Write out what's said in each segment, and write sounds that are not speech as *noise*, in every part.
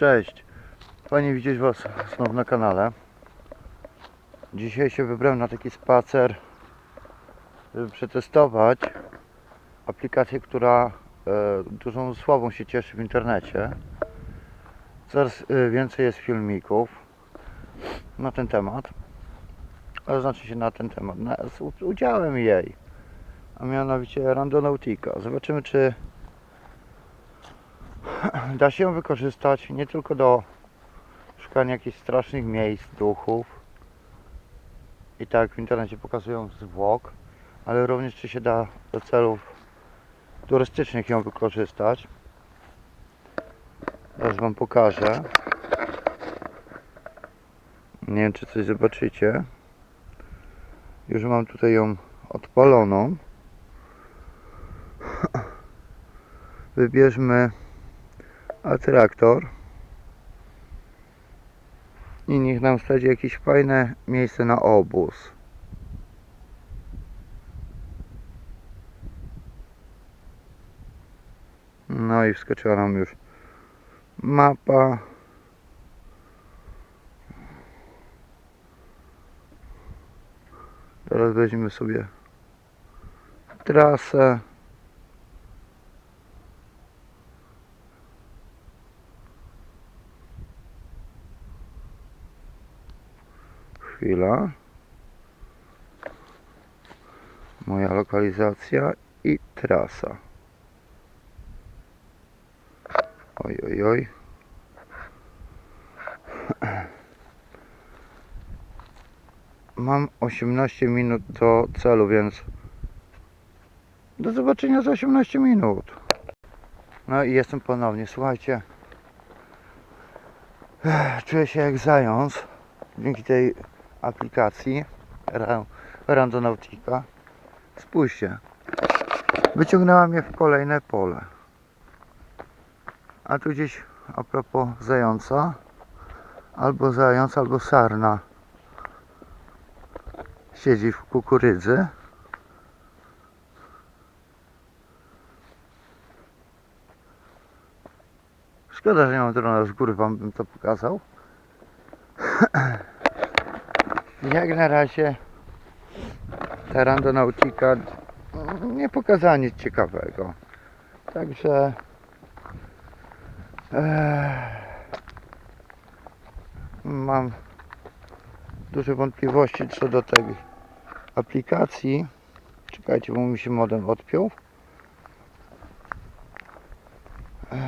Cześć. Fajnie widzieć Was znowu na kanale. Dzisiaj się wybrałem na taki spacer, żeby przetestować aplikację, która e, dużą sławą się cieszy w internecie. Coraz e, więcej jest filmików na ten temat. Ale znaczy się na ten temat, z udziałem jej. A mianowicie Randonautica. Zobaczymy czy *clears throat* da się ją wykorzystać nie tylko do szukania jakichś strasznych miejsc, duchów i tak w internecie pokazują zwłok, ale również czy się da do celów turystycznych ją wykorzystać. Teraz Wam pokażę. Nie wiem czy coś zobaczycie. Już mam tutaj ją odpaloną. *clears throat* Wybierzmy atraktor i niech nam wsadzi jakieś fajne miejsce na obóz. No i wskoczyła nam już mapa. Teraz weźmiemy sobie trasę. Chwila. Moja lokalizacja i trasa. Oj, oj, oj. *clears throat* Mam 18 minut do celu, więc do zobaczenia za 18 minut. No i jestem ponownie. Słuchajcie, czuję się jak zając dzięki tej aplikacji Ra- Randonautica. Spójrzcie, wyciągnęła mnie w kolejne pole. A tu gdzieś a propos zająca, albo zając, albo sarna siedzi w kukurydzy. Szkoda, że nie mam drona z góry, wam bym to pokazał. *clears throat* Jak na razie ta randonautika nie pokazała nic ciekawego. Także eh, mam duże wątpliwości co do tej aplikacji. Czekajcie, bo mi się modem odpiął. Ech,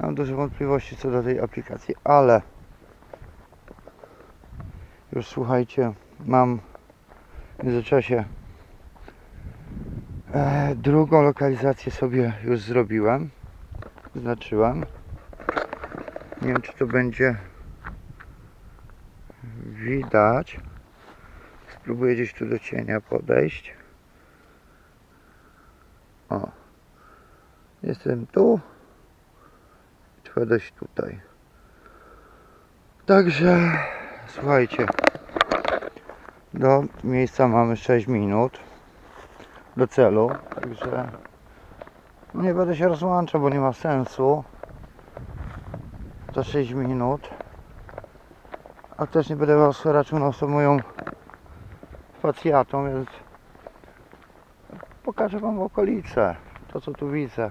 Mam duże wątpliwości co do tej aplikacji, ale już słuchajcie, mam w międzyczasie e, drugą lokalizację sobie już zrobiłem. Znaczyłem. Nie wiem, czy to będzie widać. Spróbuję gdzieś tu do cienia podejść. O. Jestem tu. Trzeba dojść tutaj. Także słuchajcie. Do miejsca mamy 6 minut. Do celu. Także nie będę się rozłączał, bo nie ma sensu. To 6 minut. A też nie będę was raczył na moją facjatą, więc pokażę wam okolice. To co tu widzę.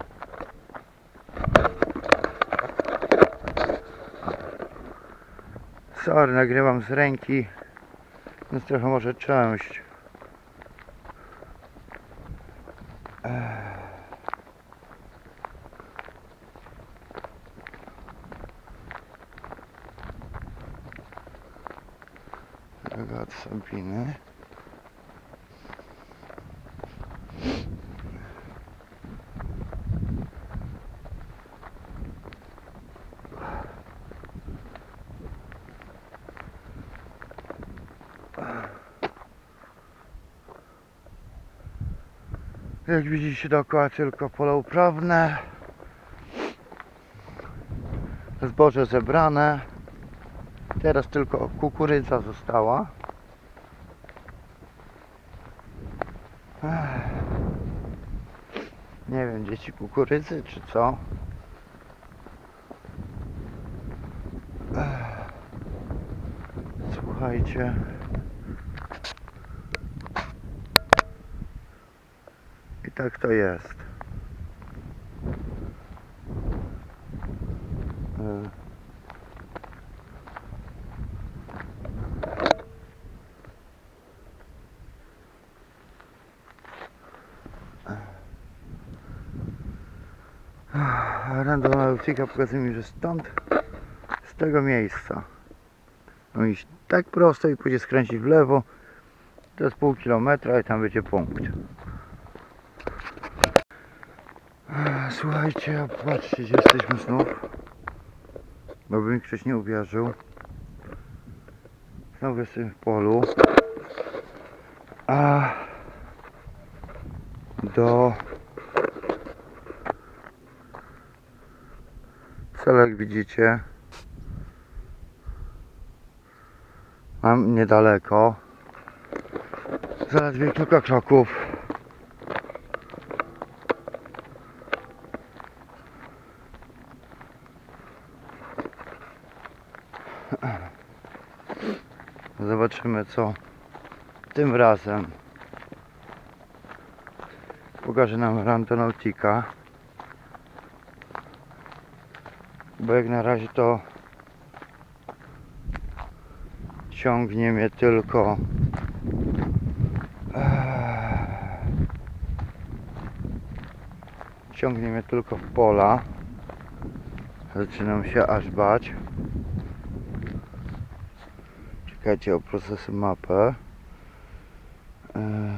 Sorry, nagrywam z ręki, więc trochę może część. Droga od Sabiny. Jak widzicie dookoła tylko pole uprawne. Zboże zebrane. Teraz tylko kukurydza została. Nie wiem, dzieci kukurydzy czy co? Słuchajcie. Tak to jest. Y. Randonautyka pokazuje mi, że stąd, z tego miejsca, no iść tak prosto i pójdzie skręcić w lewo, to jest pół kilometra i tam będzie punkt. Słuchajcie, patrzcie gdzie jesteśmy znów, bo by mi ktoś nie uwierzył. Znowu jestem w polu. A do celu, jak widzicie, mam niedaleko. Zaledwie kilka kroków. Zobaczymy co tym razem pokaże nam Randonautica. Bo jak na razie to ciągnie mnie tylko Eee, ciągnie mnie tylko w pola. Zaczynam się aż bać. Czekajcie o procesy mapę. Eee.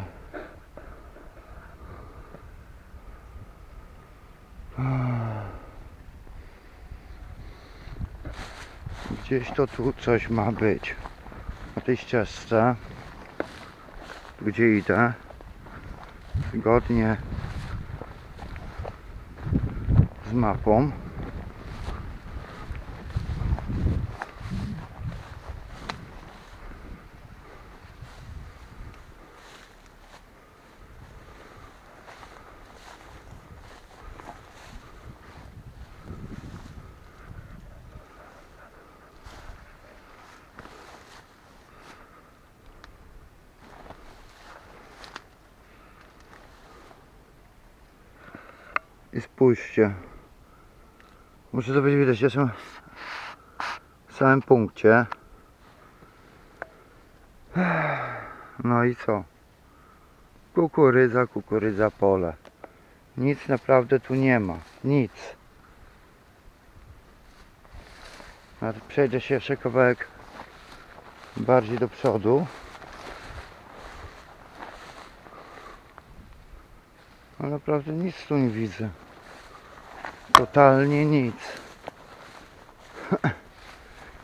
Gdzieś to tu coś ma być. Na tej ścieżce, gdzie idę, zgodnie z mapą. I spójrzcie. Muszę to być widać, jestem w samym punkcie. No i co? Kukurydza, kukurydza, pole. Nic naprawdę tu nie ma. Nic. Nawet przejdę się jeszcze kawałek bardziej do przodu. No naprawdę nic tu nie widzę. Totalnie nic.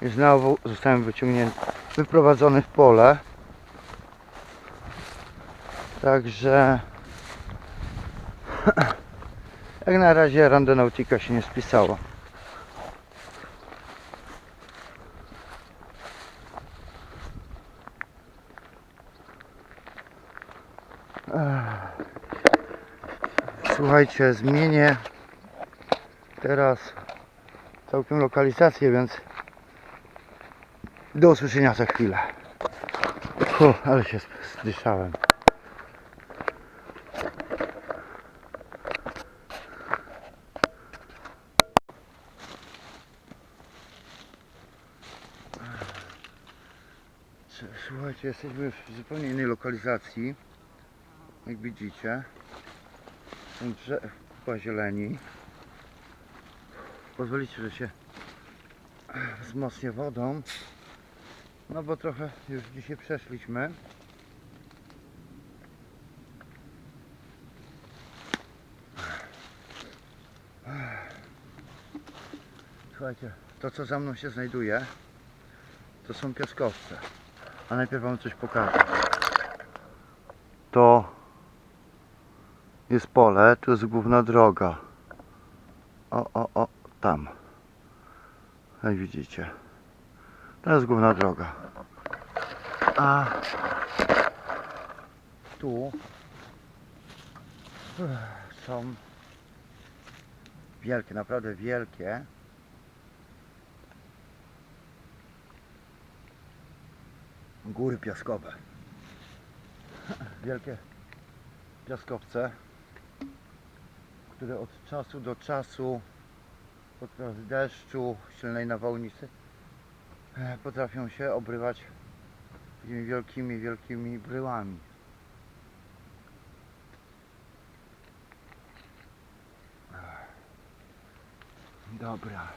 I znowu zostałem wyciągnięty, wyprowadzony w pole. Także jak na razie randonautika się nie spisała. Słuchajcie, zmienię teraz całkiem lokalizację, więc do usłyszenia za chwilę. Fu, ale się zdyszałem. Słuchajcie, jesteśmy w zupełnie innej lokalizacji. Jak widzicie. Są drzew po zieleni. Pozwolicie, że się wzmocnię wodą. No bo trochę już dzisiaj przeszliśmy. Słuchajcie, to co za mną się znajduje, to są piaskowce. A najpierw wam coś pokażę. To jest pole, tu jest główna droga. O, o, o, tam. Jak widzicie. To jest główna droga. A tu są wielkie, naprawdę wielkie góry piaskowe. Wielkie piaskowce, które od czasu do czasu podczas deszczu, silnej nawałnicy e, potrafią się obrywać takimi wielkimi, wielkimi bryłami. Dobra.